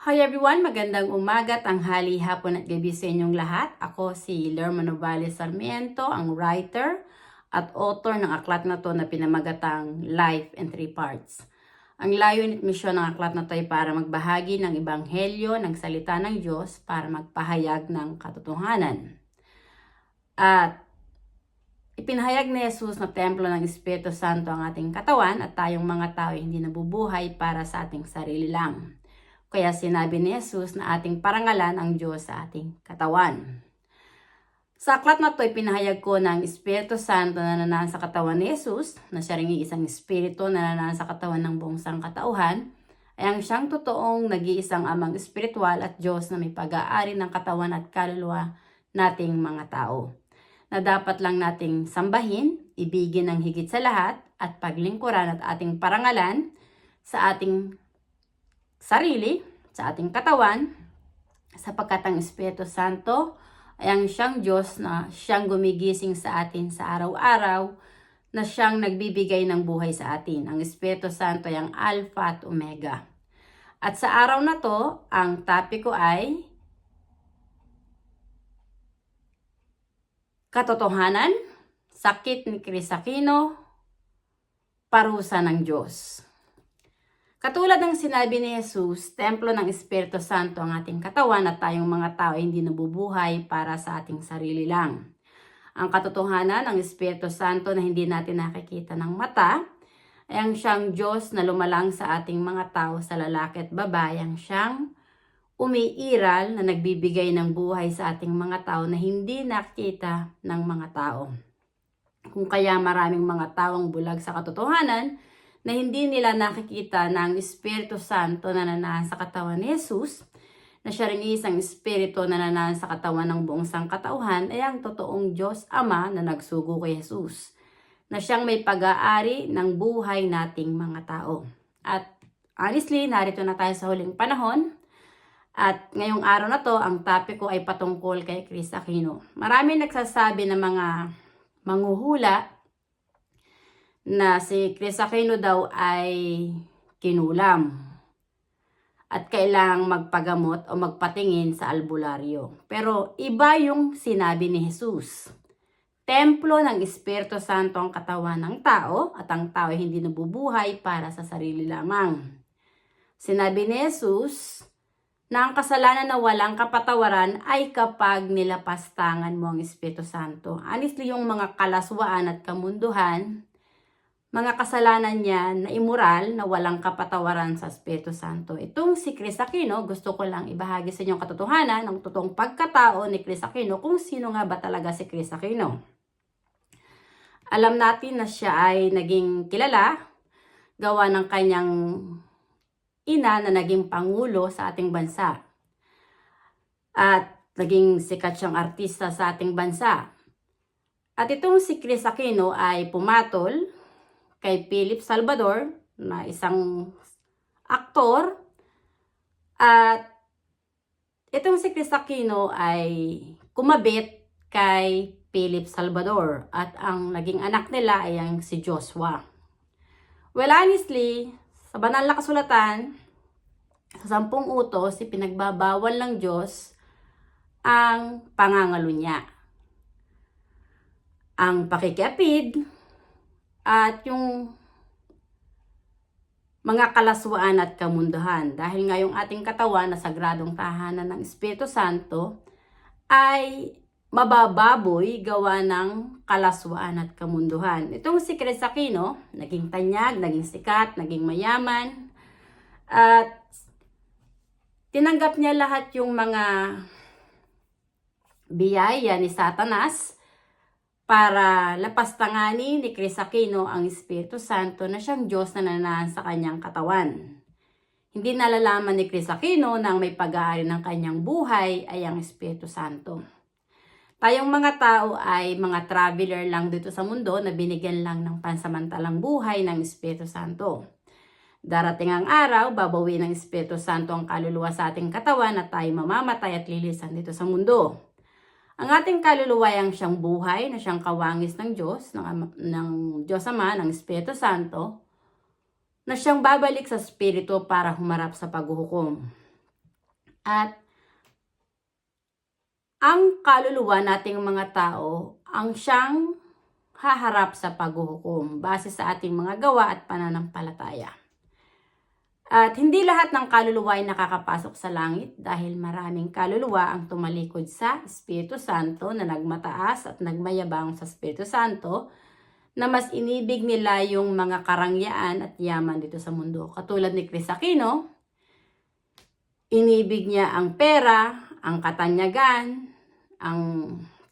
Hi everyone! Magandang umaga, tanghali, hapon at gabi sa inyong lahat. Ako si Lerma Novales Sarmiento, ang writer at author ng aklat na to na pinamagatang Life in Three Parts. Ang layunin at misyon ng aklat na to ay para magbahagi ng ebanghelyo ng salita ng Diyos para magpahayag ng katotohanan. At ipinahayag ni Jesus na templo ng Espiritu Santo ang ating katawan at tayong mga tao hindi nabubuhay para sa ating sarili lang. Kaya sinabi ni Jesus na ating parangalan ang Diyos sa ating katawan. Sa aklat na to, ipinahayag ko ng Espiritu Santo na nanaan sa katawan ni Jesus, na siya rin isang Espiritu na nanaan sa katawan ng buong sangkatauhan, ay ang siyang totoong nag-iisang amang espiritual at Diyos na may pag-aari ng katawan at kaluluwa nating mga tao. Na dapat lang nating sambahin, ibigin ng higit sa lahat, at paglingkuran at ating parangalan sa ating sarili, sa ating katawan, sapagkat ang Espiritu Santo ay ang siyang Diyos na siyang gumigising sa atin sa araw-araw, na siyang nagbibigay ng buhay sa atin. Ang Espiritu Santo ay ang Alpha at Omega. At sa araw na to, ang topic ko ay Katotohanan, Sakit ni Chris Aquino, Parusa ng Diyos. Katulad ng sinabi ni Jesus, templo ng Espiritu Santo ang ating katawan at tayong mga tao ay hindi nabubuhay para sa ating sarili lang. Ang katotohanan ng Espiritu Santo na hindi natin nakikita ng mata ay ang siyang Diyos na lumalang sa ating mga tao sa lalaki at babae, ang siyang umiiral na nagbibigay ng buhay sa ating mga tao na hindi nakita ng mga tao. Kung kaya maraming mga taong bulag sa katotohanan, na hindi nila nakikita na Espiritu Santo na nanaan sa katawan ni Jesus, na siya rin isang Espiritu na nanaan sa katawan ng buong sangkatauhan, ay ang totoong Diyos Ama na nagsugo kay Jesus, na siyang may pag-aari ng buhay nating mga tao. At honestly, narito na tayo sa huling panahon, at ngayong araw na to, ang topic ko ay patungkol kay Chris Aquino. Marami nagsasabi ng mga manghuhula na si Chris Aquino daw ay kinulam at kailangang magpagamot o magpatingin sa albularyo. Pero iba yung sinabi ni Jesus. Templo ng Espiritu Santo ang katawan ng tao at ang tao ay hindi nabubuhay para sa sarili lamang. Sinabi ni Jesus na ang kasalanan na walang kapatawaran ay kapag nilapastangan mo ang Espiritu Santo. Honestly, yung mga kalaswaan at kamunduhan, mga kasalanan niya na immoral na walang kapatawaran sa Espiritu Santo. Itong si Chris Aquino, gusto ko lang ibahagi sa inyong katotohanan ng totoong pagkatao ni Chris Aquino kung sino nga ba talaga si Chris Aquino. Alam natin na siya ay naging kilala gawa ng kanyang ina na naging pangulo sa ating bansa. At naging sikat siyang artista sa ating bansa. At itong si Chris Aquino ay pumatol kay Philip Salvador na isang aktor. At itong si Chris Aquino ay kumabit kay Philip Salvador at ang naging anak nila ay ang si Joshua. Well, honestly, sa banal na kasulatan, sa sampung utos, ipinagbabawal ng Diyos ang pangangalo niya. Ang pakikiapid at yung mga kalaswaan at kamunduhan. Dahil nga yung ating katawan na sagradong tahanan ng Espiritu Santo ay mabababoy gawa ng kalaswaan at kamunduhan. Itong si Chris Aquino, naging tanyag, naging sikat, naging mayaman, at tinanggap niya lahat yung mga biyaya ni Satanas para lapastanganin ni Chris Aquino ang Espiritu Santo na siyang Diyos na nanaan sa kanyang katawan. Hindi nalalaman ni Chris Aquino na may pag-aari ng kanyang buhay ay ang Espiritu Santo. Tayong mga tao ay mga traveler lang dito sa mundo na binigyan lang ng pansamantalang buhay ng Espiritu Santo. Darating ang araw, babawi ng Espiritu Santo ang kaluluwa sa ating katawan at tayo mamamatay at lilisan dito sa mundo. Ang ating kaluluwa ay ang siyang buhay na siyang kawangis ng Diyos, ng, ng Diyos Ama, ng Espiritu Santo, na siyang babalik sa Espiritu para humarap sa paghuhukom. At ang kaluluwa nating mga tao ang siyang haharap sa paghuhukom base sa ating mga gawa at pananampalataya. At hindi lahat ng kaluluwa ay nakakapasok sa langit dahil maraming kaluluwa ang tumalikod sa Espiritu Santo na nagmataas at nagmayabang sa Espiritu Santo na mas inibig nila yung mga karangyaan at yaman dito sa mundo. Katulad ni Chris Aquino, inibig niya ang pera, ang katanyagan, ang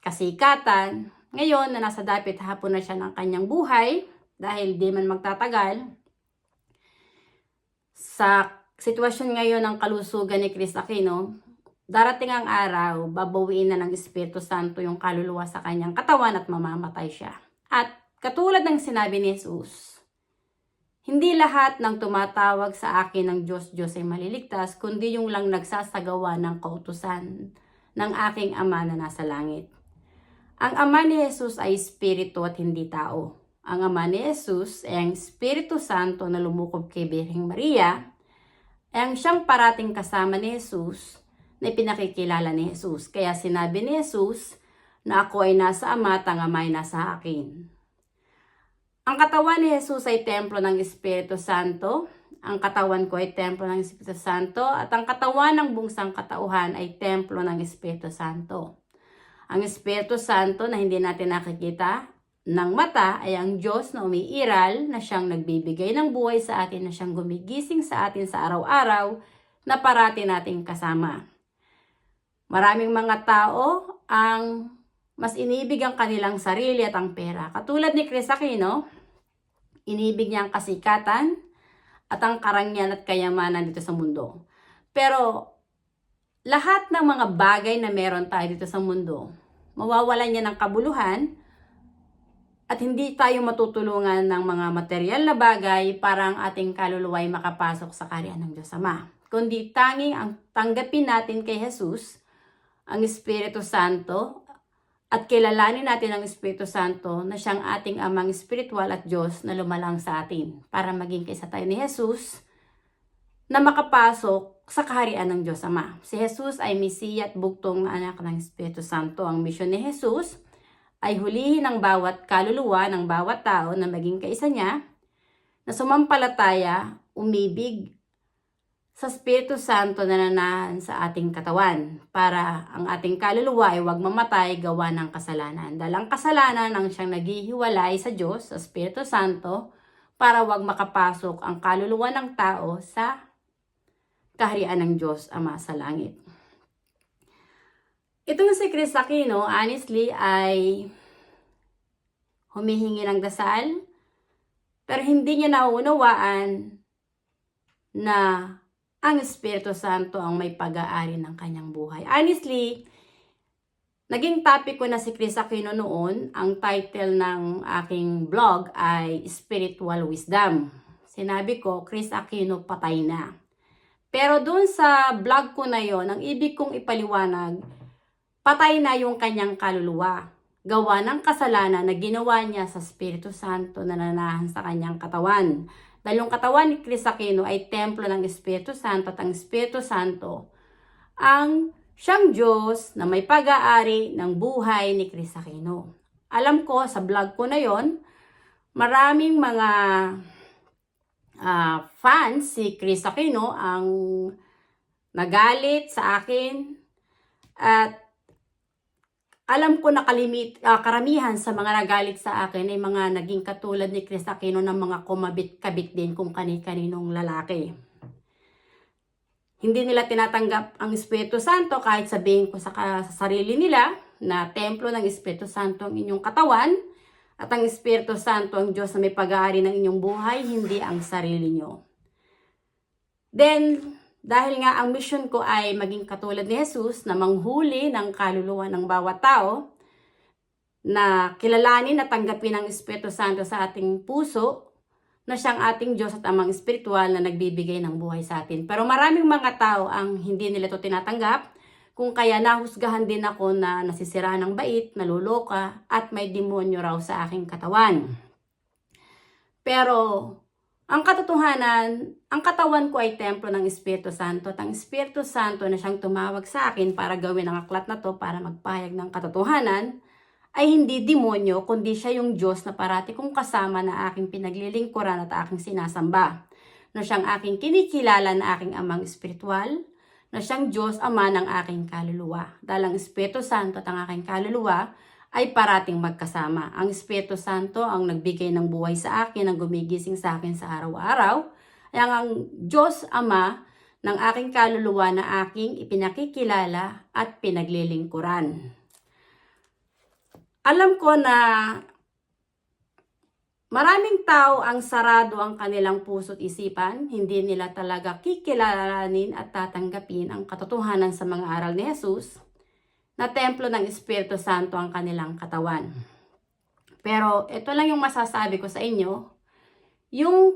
kasikatan. Ngayon na nasa dapit hapon na siya ng kanyang buhay, dahil di man magtatagal, sa sitwasyon ngayon ng kalusugan ni Chris Aquino, darating ang araw, babawiin na ng Espiritu Santo yung kaluluwa sa kanyang katawan at mamamatay siya. At katulad ng sinabi ni Jesus, hindi lahat ng tumatawag sa akin ng Diyos Diyos ay maliligtas, kundi yung lang nagsasagawa ng kautusan ng aking Ama na nasa langit. Ang Ama ni Jesus ay Espiritu at hindi tao. Ang Ama ni Jesus ay ang Espiritu Santo na lumukob kay Birheng Maria, ay ang siyang parating kasama ni Jesus na pinakikilala ni Jesus. Kaya sinabi ni Jesus na ako ay nasa Ama at ang Ama ay nasa akin. Ang katawan ni Jesus ay templo ng Espiritu Santo. Ang katawan ko ay templo ng Espiritu Santo. At ang katawan ng bungsang katauhan ay templo ng Espiritu Santo. Ang Espiritu Santo na hindi natin nakikita ng mata ay ang Diyos na umiiral na siyang nagbibigay ng buhay sa atin, na siyang gumigising sa atin sa araw-araw na parati nating kasama. Maraming mga tao ang mas inibig ang kanilang sarili at ang pera. Katulad ni Chris Aquino, inibig niya ang kasikatan at ang karangyaan at kayamanan dito sa mundo. Pero lahat ng mga bagay na meron tayo dito sa mundo, mawawalan niya ng kabuluhan at hindi tayo matutulungan ng mga material na bagay para ang ating kaluluwa ay makapasok sa karyan ng Diyos Ama. Kundi tanging ang tanggapin natin kay Jesus, ang Espiritu Santo, at kilalanin natin ang Espiritu Santo na siyang ating amang espiritual at Diyos na lumalang sa atin para maging kaysa tayo ni Jesus na makapasok sa kaharian ng Diyos Ama. Si Jesus ay misiya at bugtong na anak ng Espiritu Santo. Ang misyon ni Jesus ay hulihin ang bawat kaluluwa ng bawat tao na maging kaisa niya, na sumampalataya, umibig, sa Espiritu Santo na nanahan sa ating katawan para ang ating kaluluwa ay huwag mamatay gawa ng kasalanan. Dahil ang kasalanan ang siyang naghihiwalay sa Diyos, sa Espiritu Santo, para huwag makapasok ang kaluluwa ng tao sa kaharian ng Diyos Ama sa langit. Itong si Chris Aquino, honestly, ay humihingi ng dasal, pero hindi niya nauunawaan na ang Espiritu Santo ang may pag-aari ng kanyang buhay. Honestly, naging topic ko na si Chris Aquino noon. Ang title ng aking blog ay Spiritual Wisdom. Sinabi ko, Chris Aquino patay na. Pero dun sa blog ko na yon, ang ibig kong ipaliwanag, patay na yung kanyang kaluluwa. Gawa ng kasalanan na ginawa niya sa Espiritu Santo na nanahan sa kanyang katawan. Dahil yung katawan ni Chris Aquino ay templo ng Espiritu Santo at ang Espiritu Santo ang siyang Diyos na may pag-aari ng buhay ni Chris Aquino. Alam ko sa vlog ko na yon, maraming mga uh, fans si Chris Aquino ang nagalit sa akin at alam ko na kalimit, uh, karamihan sa mga nagalit sa akin ay mga naging katulad ni Chris Aquino ng mga kumabit-kabit din kung kani-kaninong lalaki. Hindi nila tinatanggap ang Espiritu Santo kahit sabihin ko sa, sa sarili nila na templo ng Espiritu Santo ang inyong katawan at ang Espiritu Santo ang Diyos na may pag-aari ng inyong buhay, hindi ang sarili nyo. Then, dahil nga ang mission ko ay maging katulad ni Jesus na manghuli ng kaluluwa ng bawat tao, na kilalanin at tanggapin ang Espiritu Santo sa ating puso, na siyang ating Diyos at amang espiritual na nagbibigay ng buhay sa atin. Pero maraming mga tao ang hindi nila ito tinatanggap, kung kaya nahusgahan din ako na nasisira ng bait, naluloka, at may demonyo raw sa aking katawan. Pero Ang katotohanan, ang katawan ko ay templo ng Espiritu Santo at ang Espiritu Santo na siyang tumawag sa akin para gawin ang aklat na to para magpahayag ng katotohanan ay hindi demonyo kundi siya yung Diyos na parati kong kasama na aking pinaglilingkuran at aking sinasamba. Na siyang aking kinikilala na aking amang espiritual, na siyang Diyos ama ng aking kaluluwa. Dahil ang Espiritu Santo at ang aking kaluluwa ay parating magkasama. Ang Espiritu Santo ang nagbigay ng buhay sa akin, ang gumigising sa akin sa araw-araw. Ay ang Diyos Ama ng aking kaluluwa na aking ipinakikilala at pinaglilingkuran. Alam ko na maraming tao ang sarado ang kanilang puso't isipan, hindi nila talaga kikilalanin at tatanggapin ang katotohanan sa mga aral ni Jesus na templo ng Espiritu Santo ang kanilang katawan. Pero ito lang yung masasabi ko sa inyo, yung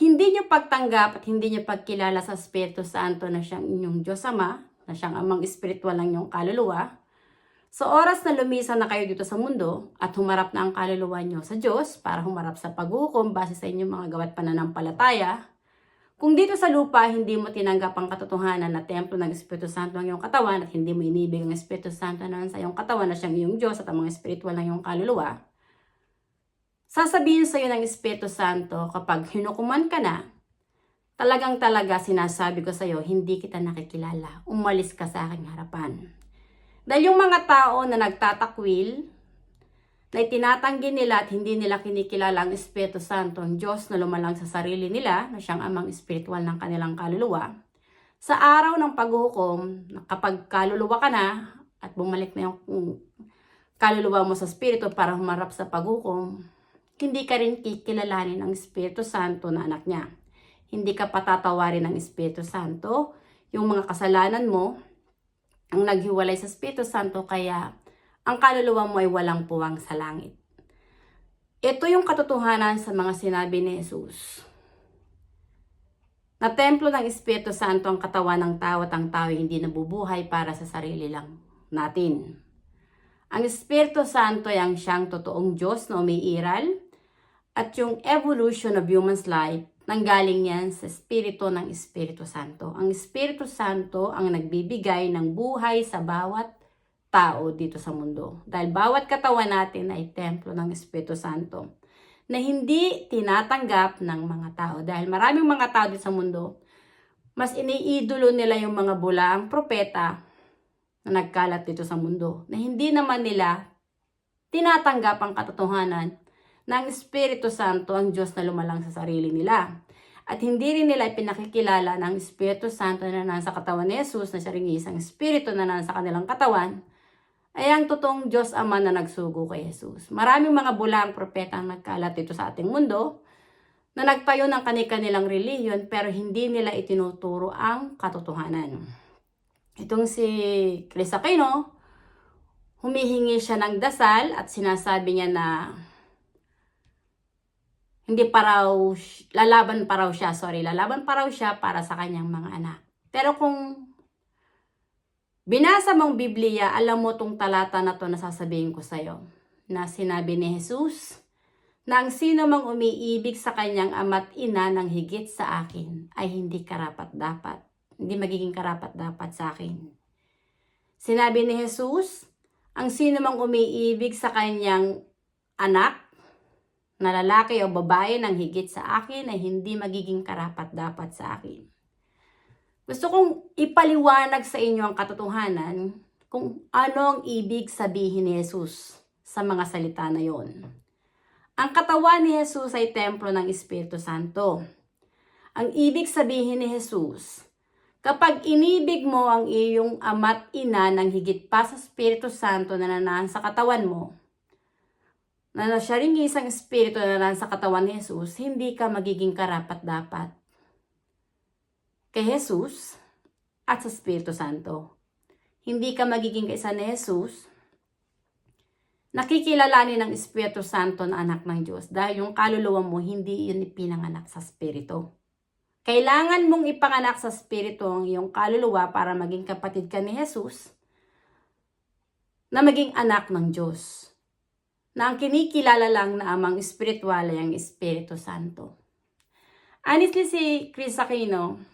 hindi nyo pagtanggap at hindi nyo pagkilala sa Espiritu Santo na siyang inyong Diyos Ama, na siyang amang espiritual ng inyong kaluluwa, sa oras na lumisan na kayo dito sa mundo at humarap na ang kaluluwa nyo sa Diyos para humarap sa paghukom base sa inyong mga gawat pananampalataya, kung dito sa lupa hindi mo tinanggap ang katotohanan na templo ng Espiritu Santo ang iyong katawan at hindi mo inibig ang Espiritu Santo na sa iyong katawan na siyang iyong Diyos at ang mga espiritual ng iyong kaluluwa, sasabihin sa iyo ng Espiritu Santo kapag hinukuman ka na, talagang talaga sinasabi ko sa iyo, hindi kita nakikilala. Umalis ka sa aking harapan. Dahil yung mga tao na nagtatakwil, na itinatanggi nila at hindi nila kinikilala ang Espiritu Santo, ang Diyos na lumalang sa sarili nila, na siyang amang espiritual ng kanilang kaluluwa, sa araw ng paghukom, kapag kaluluwa ka na at bumalik na yung kaluluwa mo sa Espiritu para humarap sa paghukom, hindi ka rin kikilalanin ng Espiritu Santo na anak niya. Hindi ka patatawarin ng Espiritu Santo yung mga kasalanan mo, ang naghiwalay sa Espiritu Santo kaya ang kaluluwa mo ay walang puwang sa langit. Ito yung katotohanan sa mga sinabi ni Jesus. Na templo ng Espiritu Santo ang katawan ng tao at ang tao hindi nabubuhay para sa sarili lang natin. Ang Espiritu Santo ay ang siyang totoong Diyos na umiiral at yung evolution of human's life nanggaling yan sa Espiritu ng Espiritu Santo. Ang Espiritu Santo ang nagbibigay ng buhay sa bawat tao dito sa mundo. Dahil bawat katawan natin ay templo ng Espiritu Santo na hindi tinatanggap ng mga tao. Dahil maraming mga tao dito sa mundo, mas iniidolo nila yung mga bulaang propeta na nagkalat dito sa mundo na hindi naman nila tinatanggap ang katotohanan ng Espiritu Santo ang Diyos na lumalang sa sarili nila. At hindi rin nila ipinakikilala ng Espiritu Santo na nasa katawan ni Jesus na siya rin isang Espiritu na nasa kanilang katawan ay ang totoong Diyos Ama na nagsugo kay Jesus. Maraming mga bulang propeta ang nagkalat dito sa ating mundo na nagtayo ng kanilang reliyon pero hindi nila itinuturo ang katotohanan. Itong si Chris Aquino, humihingi siya ng dasal at sinasabi niya na hindi pa raw, lalaban pa raw siya, sorry, lalaban pa raw siya para sa kanyang mga anak. Pero kung binasa mong Biblia, alam mo tong talata na to na sasabihin ko sa'yo, na sinabi ni Jesus, na ang sino mang umiibig sa kanyang ama't ina ng higit sa akin ay hindi karapat dapat. Hindi magiging karapat dapat sa akin. Sinabi ni Jesus, ang sino mang umiibig sa kanyang anak na lalaki o babae ng higit sa akin ay hindi magiging karapat dapat sa akin. Gusto kong ipaliwanag sa inyo ang katotohanan kung ano ang ibig sabihin ni Jesus sa mga salita na yon. Ang katawan ni Jesus ay templo ng Espiritu Santo. Ang ibig sabihin ni Jesus, kapag inibig mo ang iyong ama't ina ng higit pa sa Espiritu Santo na nanaan sa katawan mo, na siya rin isang espiritu na nasa katawan ni Jesus, hindi ka magiging karapat dapat kay Jesus at sa Espiritu Santo. Hindi ka magiging kaisa ni Jesus, nakikilalanin ng Espiritu Santo na anak ng Diyos dahil yung kaluluwa mo hindi yun ipinanganak sa Espiritu. Kailangan mong ipanganak sa Espiritu ang iyong kaluluwa para maging kapatid ka ni Jesus na maging anak ng Diyos na ang kinikilala lang na amang espiritual ay ang Espiritu Santo. Honestly, si Chris Aquino,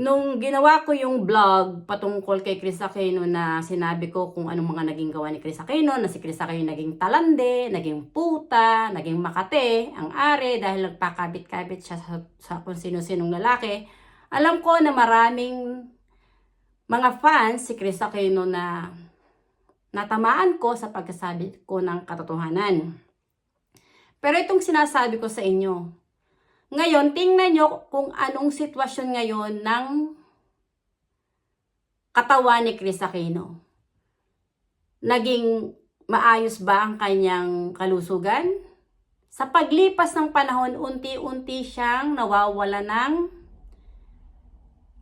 nung ginawa ko yung vlog patungkol kay Chris Aquino na sinabi ko kung anong mga naging gawa ni Chris Aquino, na si Chris Aquino naging talande, naging puta, naging makate, ang are dahil nagpakabit-kabit siya sa, sa kung sino-sinong lalaki. Alam ko na maraming mga fans si Chris Aquino na natamaan ko sa pagkasabi ko ng katotohanan. Pero itong sinasabi ko sa inyo, ngayon, tingnan nyo kung anong sitwasyon ngayon ng katawan ni Chris Aquino. Naging maayos ba ang kanyang kalusugan? Sa paglipas ng panahon, unti-unti siyang nawawala ng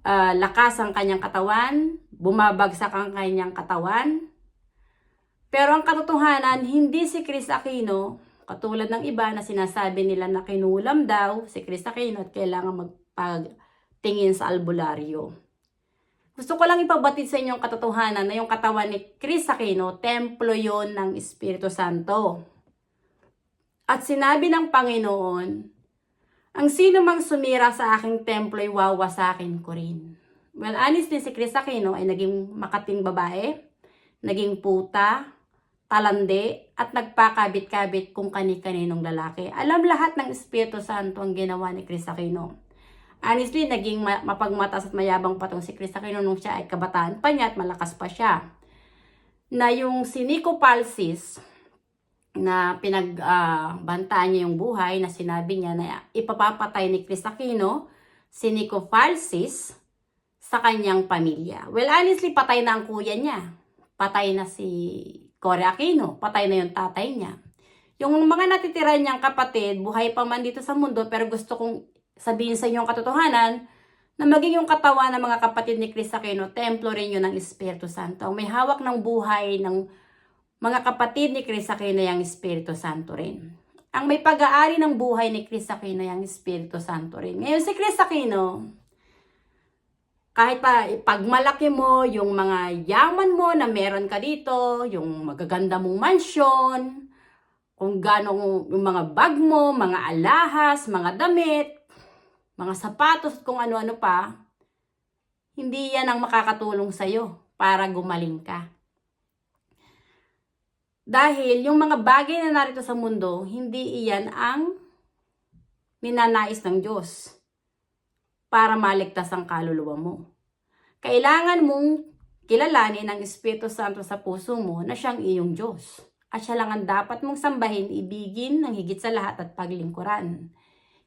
ah, lakas ang kanyang katawan, bumabagsak ang kanyang katawan. Pero ang katotohanan, hindi si Chris Aquino Katulad ng iba na sinasabi nila na kinulam daw si Chris Aquino at kailangan magpagtingin sa albularyo. Gusto ko lang ipabatid sa inyo ang katotohanan na yung katawan ni Chris Aquino, templo yon ng Espiritu Santo. At sinabi ng Panginoon, ang sino mang sumira sa aking templo ay wawasakin ko rin. Well, honestly, si Chris Aquino ay naging makating babae, naging puta, talande at nagpakabit-kabit kung kani-kaninong lalaki. Alam lahat ng Espiritu Santo ang ginawa ni Chris Aquino. Honestly, naging ma- mapagmatas at mayabang pa tong si Chris Aquino nung siya ay kabataan pa niya at malakas pa siya. Na yung si Nico Palsis, na pinagbantaan niya yung buhay, na sinabi niya na ipapapatay ni Chris Aquino, si Nico Falsis, sa kanyang pamilya. Well, honestly, patay na ang kuya niya. Patay na si Cory Aquino, patay na yung tatay niya. Yung mga natitira niyang kapatid, buhay pa man dito sa mundo, pero gusto kong sabihin sa inyo ang katotohanan, na maging yung katawan ng mga kapatid ni Chris Aquino, templo rin yun ng Espiritu Santo. May hawak ng buhay ng mga kapatid ni Chris Aquino yung Espiritu Santo rin. Ang may pag-aari ng buhay ni Chris Aquino yung Espiritu Santo rin. Ngayon si Chris Aquino, kahit pa pagmalaki mo yung mga yaman mo na meron ka dito, yung magaganda mong mansyon, kung gano'ng yung mga bag mo, mga alahas, mga damit, mga sapatos, kung ano-ano pa, hindi yan ang makakatulong sa'yo para gumaling ka. Dahil yung mga bagay na narito sa mundo, hindi iyan ang ninanais ng Diyos para maligtas ang kaluluwa mo. Kailangan mong kilalanin ng Espiritu Santo sa puso mo na siyang iyong Diyos. At siya lang ang dapat mong sambahin, ibigin ng higit sa lahat at paglingkuran.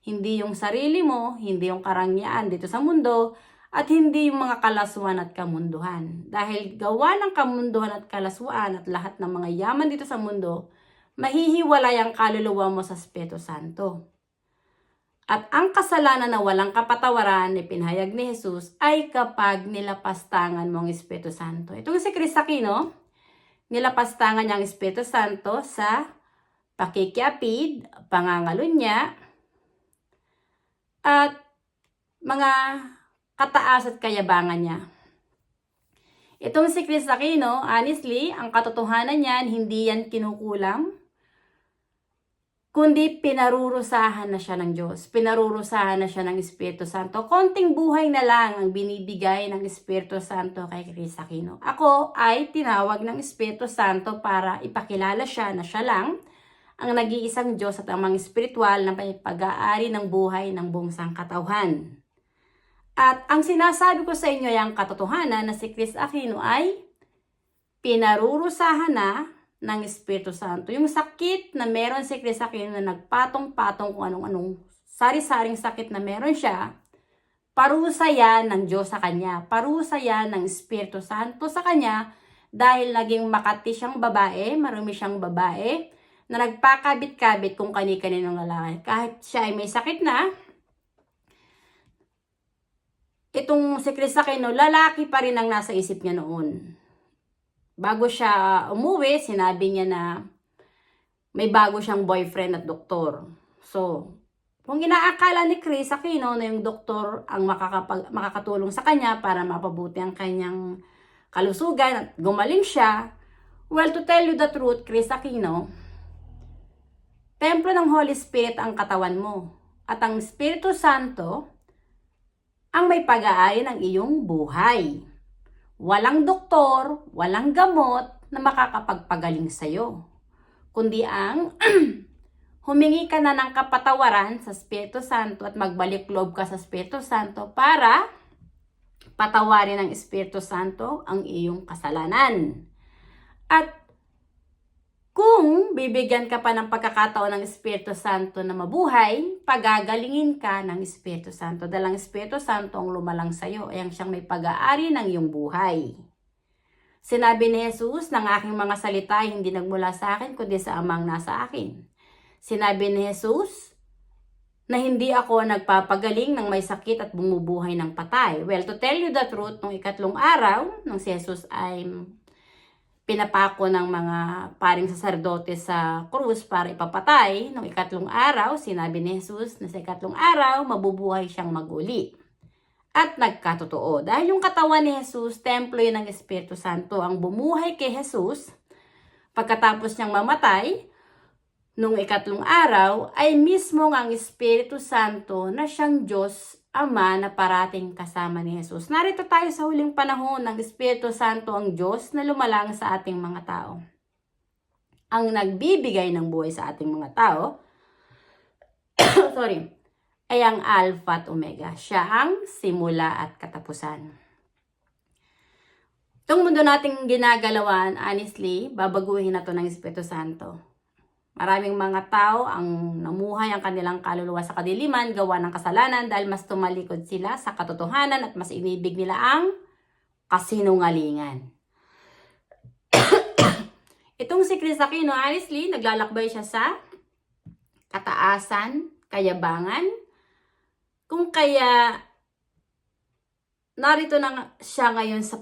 Hindi yung sarili mo, hindi yung karangyaan dito sa mundo, at hindi yung mga kalaswan at kamunduhan. Dahil gawa ng kamunduhan at kalaswaan at lahat ng mga yaman dito sa mundo, mahihiwalay ang kaluluwa mo sa Espiritu Santo. At ang kasalanan na walang kapatawaran ni pinahayag ni Jesus ay kapag nilapastangan mo ang Espiritu Santo. Itong si Chris Aquino, nilapastangan niya ang Espiritu Santo sa pakikiapid, pangangalunya, at mga kataas at kayabangan niya. Itong si Chris Aquino, honestly, ang katotohanan niyan, hindi yan kinukulam kundi pinarurusahan na siya ng Diyos. Pinarurusahan na siya ng Espiritu Santo. Konting buhay na lang ang binibigay ng Espiritu Santo kay Chris Aquino. Ako ay tinawag ng Espiritu Santo para ipakilala siya na siya lang ang nag-iisang Diyos at ang mga espiritual na may pag-aari ng buhay ng buong sangkatauhan. At ang sinasabi ko sa inyo ay ang katotohanan na si Chris Aquino ay pinarurusahan na ng Espiritu Santo. Yung sakit na meron si Chris Aquino na nagpatong-patong kung anong-anong sari-saring sakit na meron siya, parusa yan ng Diyos sa kanya. Parusa yan ng Espiritu Santo sa kanya dahil naging makati siyang babae, marumi siyang babae, na nagpakabit-kabit kung kani-kaninong lalaki. Kahit siya ay may sakit na, itong si Chris Aquino, lalaki pa rin ang nasa isip niya noon bago siya umuwi, sinabi niya na may bago siyang boyfriend at doktor. So, kung inaakala ni Chris Aquino na yung doktor ang makakapag, makakatulong sa kanya para mapabuti ang kanyang kalusugan at gumaling siya, well, to tell you the truth, Chris Aquino, templo ng Holy Spirit ang katawan mo. At ang Espiritu Santo ang may pag-aari ng iyong buhay. Walang doktor, walang gamot na makakapagpagaling sa iyo. Kundi ang humingi ka na ng kapatawaran sa Espiritu Santo at magbalik loob ka sa Espiritu Santo para patawarin ng Espiritu Santo ang iyong kasalanan. At kung bibigyan ka pa ng pagkakataon ng Espiritu Santo na mabuhay, pagagalingin ka ng Espiritu Santo. Dalang Espiritu Santo ang lumalang sa iyo, ayang siyang may pag-aari ng iyong buhay. Sinabi ni Jesus, ng aking mga salita hindi nagmula sa akin, kundi sa amang nasa akin. Sinabi ni Jesus, na hindi ako nagpapagaling ng may sakit at bumubuhay ng patay. Well, to tell you the truth, nung ikatlong araw, nung si Jesus ay pinapako ng mga paring saserdote sa krus para ipapatay. Nung ikatlong araw, sinabi ni Jesus na sa ikatlong araw, mabubuhay siyang maguli. At nagkatotoo. Dahil yung katawan ni Jesus, templo yun ng Espiritu Santo, ang bumuhay kay Jesus, pagkatapos niyang mamatay, nung ikatlong araw, ay mismo ang Espiritu Santo na siyang Diyos Ama na parating kasama ni Jesus. Narito tayo sa huling panahon ng Espiritu Santo ang Diyos na lumalang sa ating mga tao. Ang nagbibigay ng buhay sa ating mga tao, sorry, ay ang Alpha at Omega. Siya ang simula at katapusan. Itong mundo nating ginagalawan, honestly, babaguhin na to ng Espiritu Santo. Maraming mga tao ang namuhay ang kanilang kaluluwa sa kadiliman, gawa ng kasalanan dahil mas tumalikod sila sa katotohanan at mas inibig nila ang kasinungalingan. Itong si Chris Aquino, honestly, naglalakbay siya sa kataasan, kayabangan. Kung kaya narito na siya ngayon sa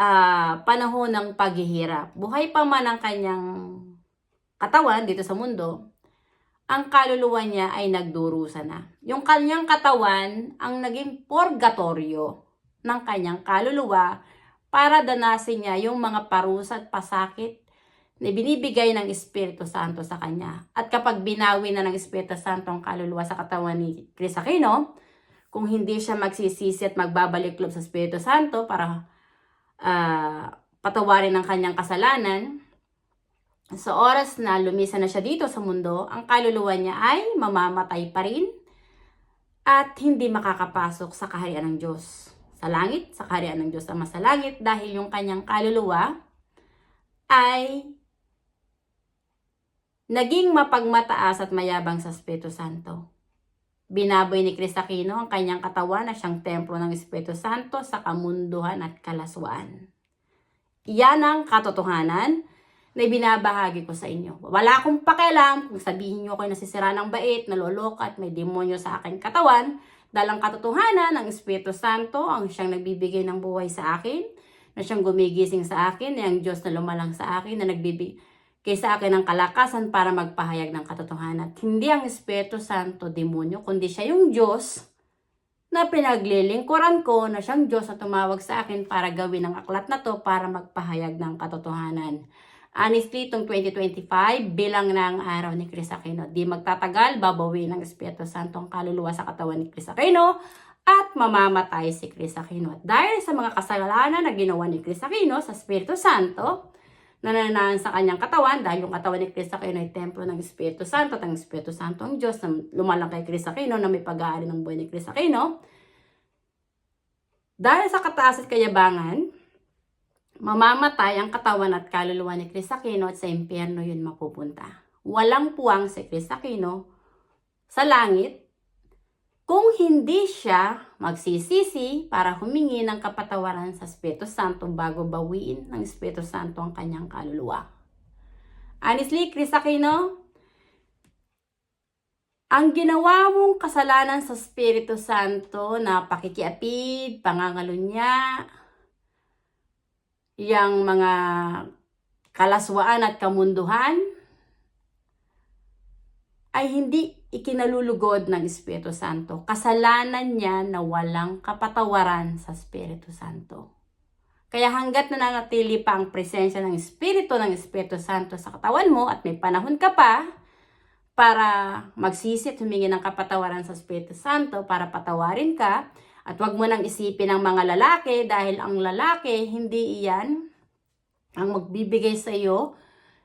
ah, panahon ng paghihirap. Buhay pa man ang kanyang katawan dito sa mundo, ang kaluluwa niya ay nagdurusa na. Yung kanyang katawan ang naging purgatorio ng kanyang kaluluwa para danasin niya yung mga parusa at pasakit na binibigay ng Espiritu Santo sa kanya. At kapag binawi na ng Espiritu Santo ang kaluluwa sa katawan ni Chris Aquino, kung hindi siya magsisisi at magbabalik loob sa Espiritu Santo para ah, patawarin ang kanyang kasalanan, sa oras na lumisa na siya dito sa mundo, ang kaluluwa niya ay mamamatay pa rin at hindi makakapasok sa kaharian ng Diyos. Sa langit, sa kaharian ng Diyos Ama sa langit dahil yung kanyang kaluluwa ay naging mapagmataas at mayabang sa Espiritu Santo. Binaboy ni Chris Aquino ang kanyang katawan na siyang templo ng Espiritu Santo sa kamunduhan at kalaswaan. Iyan ang katotohanan na ibinabahagi ko sa inyo. Wala akong pakialam kung sabihin nyo ako nasisira ng bait, naloloka at may demonyo sa aking katawan. Dahil ang katotohanan ng Espiritu Santo ang siyang nagbibigay ng buhay sa akin, na siyang gumigising sa akin, na ang Diyos na lumalang sa akin, na nagbibigay sa akin ng kalakasan para magpahayag ng katotohanan. At hindi ang Espiritu Santo demonyo, kundi siya yung Diyos na pinaglilingkuran ko na siyang Diyos na tumawag sa akin para gawin ang aklat na to para magpahayag ng katotohanan. Honestly, itong 2025, bilang ng araw ni Chris Aquino. Di magtatagal, babawi ng Espiritu Santo ang kaluluwa sa katawan ni Chris Aquino at mamamatay si Chris Aquino. At dahil sa mga kasalanan na ginawa ni Chris Aquino sa Espiritu Santo, nananaan sa kanyang katawan dahil yung katawan ni Chris Aquino ay templo ng Espiritu Santo at ang Espiritu Santo ang Diyos na lumalang kay Chris Aquino na may pag-aari ng buhay ni Chris Aquino. Dahil sa kataas at kayabangan, mamamatay ang katawan at kaluluwa ni Chris Aquino at sa impyerno yun mapupunta. Walang puwang si Chris Aquino sa langit kung hindi siya magsisisi para humingi ng kapatawaran sa Espiritu Santo bago bawiin ng Espiritu Santo ang kanyang kaluluwa. Honestly, Chris Aquino, ang ginawa mong kasalanan sa Espiritu Santo na pakikiapid, pangangalunya, yang mga kalaswaan at kamunduhan ay hindi ikinalulugod ng Espiritu Santo. Kasalanan niya na walang kapatawaran sa Espiritu Santo. Kaya hanggat nananatili pa ang presensya ng Espiritu ng Espiritu Santo sa katawan mo at may panahon ka pa para magsisi at humingi ng kapatawaran sa Espiritu Santo para patawarin ka. At wag mo nang isipin ang mga lalaki dahil ang lalaki, hindi iyan ang magbibigay sa iyo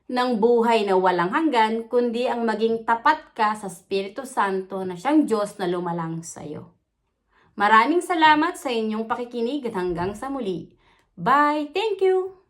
ng buhay na walang hanggan, kundi ang maging tapat ka sa Espiritu Santo na siyang Diyos na lumalang sa iyo. Maraming salamat sa inyong pakikinig at hanggang sa muli. Bye! Thank you!